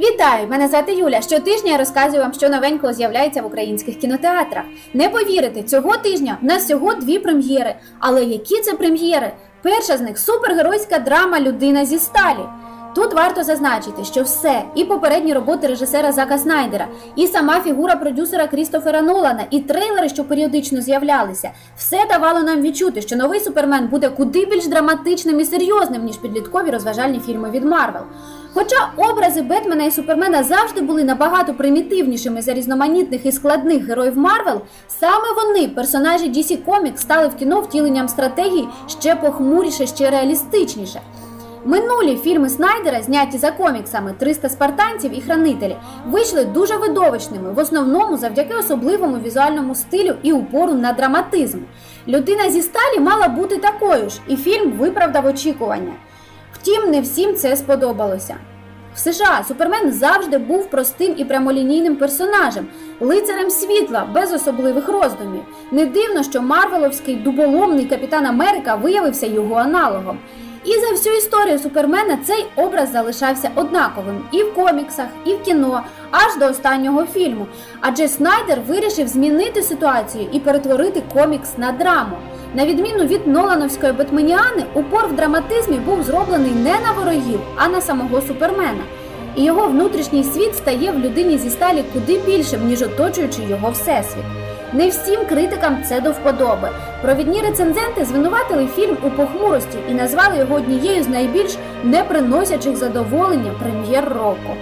Вітаю! Мене звати Юля. Щотижня я розказую вам, що новенького з'являється в українських кінотеатрах. Не повірите, цього тижня в нас всього дві прем'єри. Але які це прем'єри? Перша з них супергеройська драма Людина зі сталі. Тут варто зазначити, що все, і попередні роботи режисера Зака Снайдера, і сама фігура продюсера Крістофера Нолана, і трейлери, що періодично з'являлися, все давало нам відчути, що новий супермен буде куди більш драматичним і серйозним, ніж підліткові розважальні фільми від Марвел. Хоча образи Бетмена і Супермена завжди були набагато примітивнішими за різноманітних і складних героїв Марвел, саме вони, персонажі DC Comics, стали в кіно втіленням стратегії ще похмуріше, ще реалістичніше. Минулі фільми Снайдера, зняті за коміксами «300 спартанців і хранителі, вийшли дуже видовищними, в основному завдяки особливому візуальному стилю і упору на драматизм. Людина зі сталі мала бути такою ж, і фільм виправдав очікування. Втім, не всім це сподобалося. В США Супермен завжди був простим і прямолінійним персонажем, лицарем світла, без особливих роздумів. Не дивно, що Марвеловський дуболомний капітан Америка виявився його аналогом. І за всю історію Супермена цей образ залишався однаковим і в коміксах, і в кіно, аж до останнього фільму. Адже Снайдер вирішив змінити ситуацію і перетворити комікс на драму. На відміну від Нолановської Бетменіани, упор в драматизмі був зроблений не на ворогів, а на самого Супермена. І його внутрішній світ стає в людині зі сталі куди більшим, ніж оточуючи його всесвіт. Не всім критикам це до вподоби. Провідні рецензенти звинуватили фільм у похмурості і назвали його однією з найбільш не приносячих задоволення прем'єр року.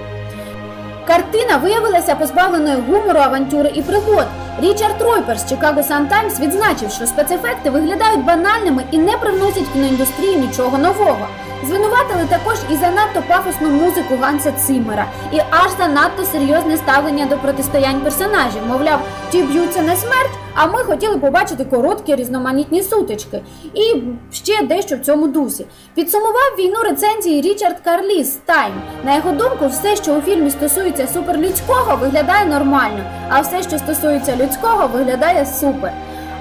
Картина виявилася позбавленою гумору, авантюри і пригод. Річард Ройпер з Chicago Sun Times відзначив, що спецефекти виглядають банальними і не привносять кіноіндустрії нічого нового. Звинуватили також і занадто пафосну музику Ганса Циммера, і аж занадто серйозне ставлення до протистоянь персонажів. Мовляв, ті б'ються на смерть, а ми хотіли побачити короткі різноманітні сутички. І ще дещо в цьому дусі. Підсумував війну рецензії Річард Карліс Time. На його думку, все, що у фільмі стосується суперлюдського, виглядає нормально, а все, що стосується людського, виглядає супер.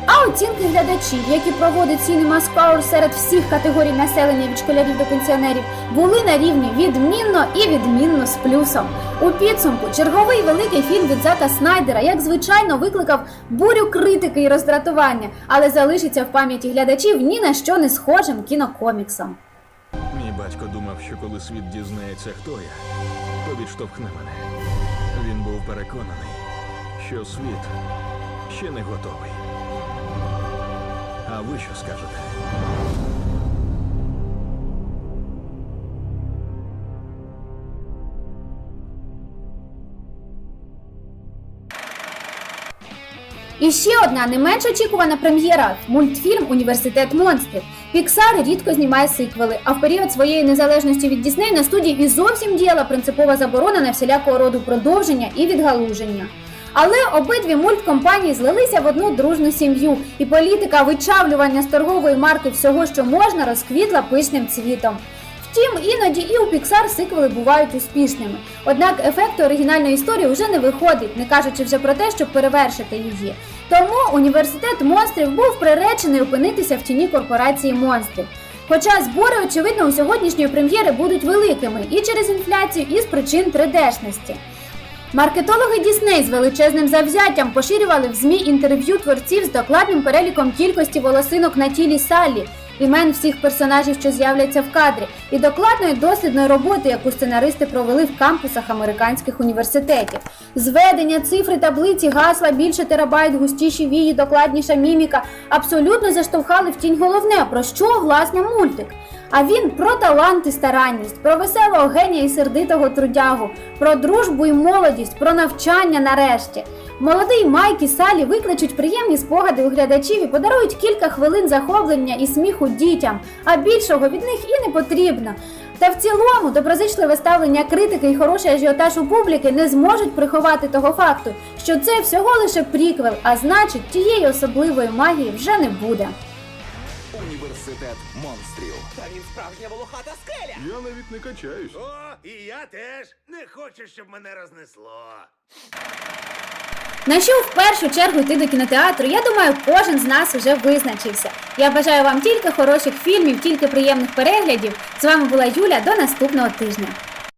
А оцінки глядачів, які проводить Cinema Score серед всіх категорій населення від школярів до пенсіонерів, були на рівні відмінно і відмінно з плюсом. У підсумку черговий великий фільм від Зака Снайдера, як звичайно, викликав бурю критики і роздратування, але залишиться в пам'яті глядачів ні на що не схожим кінокоміксом. Мій батько думав, що коли світ дізнається, хто я, то відштовхне мене. Він був переконаний, що світ ще не готовий. А ви що скажете? І ще одна не менш очікувана прем'єра мультфільм Університет монстрів. Піксар рідко знімає сиквели, а в період своєї незалежності від Дісней на студії і зовсім діяла принципова заборона на всілякого роду продовження і відгалуження. Але обидві мульткомпанії злилися в одну дружну сім'ю, і політика вичавлювання з торгової марки всього, що можна, розквітла пишним цвітом. Втім, іноді і у Pixar сиквели бувають успішними. Однак ефекту оригінальної історії вже не виходить, не кажучи вже про те, щоб перевершити її. Тому університет монстрів був приречений опинитися в тіні корпорації монстрів. Хоча збори, очевидно, у сьогоднішньої прем'єри будуть великими і через інфляцію, і з причин 3D-шності. Маркетологи Дісней з величезним завзяттям поширювали в ЗМІ інтерв'ю творців з докладним переліком кількості волосинок на тілі Саллі, імен всіх персонажів, що з'являться в кадрі, і докладної дослідної роботи, яку сценаристи провели в кампусах американських університетів. Зведення, цифри, таблиці, гасла, більше терабайт, густіші вії, докладніша міміка абсолютно заштовхали в тінь головне, про що власне мультик. А він про талант і старанність, про веселого генія і сердитого трудягу, про дружбу і молодість, про навчання нарешті. Молодий Майк і Салі викличуть приємні спогади у глядачів і подарують кілька хвилин захоплення і сміху дітям, а більшого від них і не потрібно. Та в цілому доброзичливе ставлення критики і хороший ажіотаж у публіки не зможуть приховати того факту, що це всього лише приквел, а значить, тієї особливої магії вже не буде. Університет монстрів. Та він справжня волохата скеля. Я навіть не качаюсь. О, і я теж не хочу, щоб мене рознесло. На що в першу чергу йти до кінотеатру, я думаю, кожен з нас уже визначився. Я бажаю вам тільки хороших фільмів, тільки приємних переглядів. З вами була Юля. До наступного тижня.